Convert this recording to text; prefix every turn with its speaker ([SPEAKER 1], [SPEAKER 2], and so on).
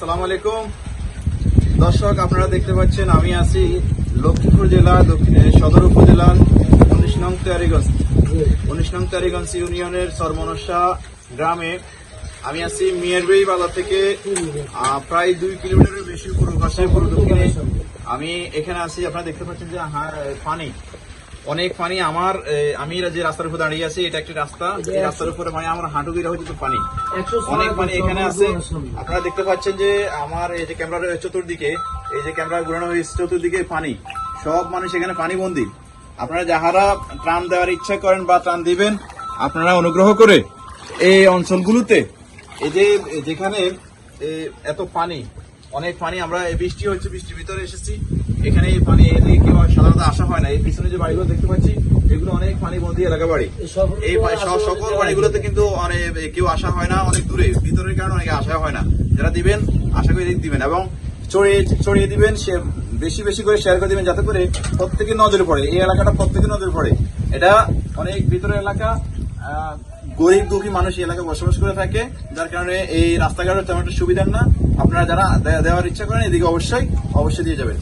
[SPEAKER 1] আসসালামু আলাইকুম। দর্শক, আপনারা দেখতে পাচ্ছেন, আমি আছি লক্ষ্মীপুর জেলা সদর উপজেলার উনিশ নং তেয়ারিগঞ্জ উনিশ নং তেয়ারিগঞ্জ ইউনিয়নের সরমনসা গ্রামে আমি আছি মিয়ারবেই বাজার থেকে প্রায় দুই কিলোমিটারের বেশি পূর্ব পাশে পূর্ব দক্ষিণে আমি এখানে আছি। আপনারা দেখতে পাচ্ছেন যে হ্যাঁ পানি। অনেক পানি আমার আমি যে রাস্তার উপর দাঁড়িয়ে আছি এটা একটি রাস্তা। এই রাস্তার উপরে মানে আমার হাঁটু গিরা হচ্ছে পানি। অনেক পানি এখানে আছে। আপনারা দেখতে পাচ্ছেন যে আমার এই যে ক্যামেরার চতুর্দিকে এই যে ক্যামেরা ঘুরানো হয়েছে চতুর্দিকে পানি। সব মানুষ এখানে পানি বন্দি আপনারা যাহারা ত্রাণ দেওয়ার ইচ্ছা করেন বা ত্রাণ দিবেন আপনারা অনুগ্রহ করে এই অঞ্চলগুলোতে এই যে যেখানে এত পানি অনেক পানি আমরা এই বৃষ্টি হচ্ছে বৃষ্টির ভিতরে এসেছি। এখানে এই পানি এদিকে কেউ সাধারণত আসা হয় না। এই পিছনে যে বাড়িগুলো দেখতে পাচ্ছি এগুলো অনেক পানি বন্দি এলাকা বাড়ি। এই সব- সকল বাড়িগুলোতে কিন্তু অনেক কেউ আসা হয় না অনেক দূরে। ভিতরের কারণে অনেকে আসা হয় না। যারা দিবেন আশা করি দিবেন। এবং ছড়িয়ে ছড়িয়ে দিবেন সে বেশি বেশি করে শেয়ার করে দিবেন যাতে করে প্রত্যেকের নজরে পড়ে। এই এলাকাটা প্রত্যেকের নজরে পড়ে। এটা অনেক ভিতরের এলাকা গরিব দুঃখী মানুষ এই এলাকায় বসবাস করে থাকে, যার কারণে এই রাস্তাঘাটের তেমন একটা সুবিধা না। আপনারা যারা দেওয়ার ইচ্ছা করেন, এদিকে অবশ্যই অবশ্যই দিয়ে যাবেন।